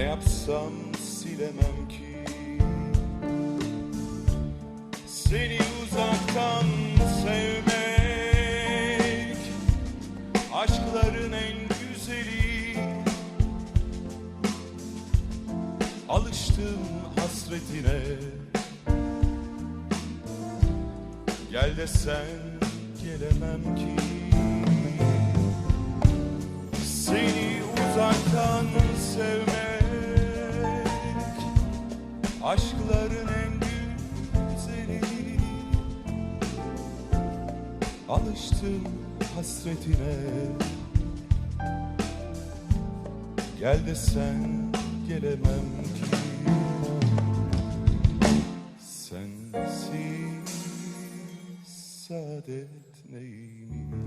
Ne yapsam silemem ki. Seni uzaktan sevmek Aşkların en güzeli. Alıştım hasretine. Gel desen gelemem ki. Seni uzaktan sevmek Aşkların en güzeli. Alıştım hasretine. Gel desen gelemem ki. Sensiz saadet neymiş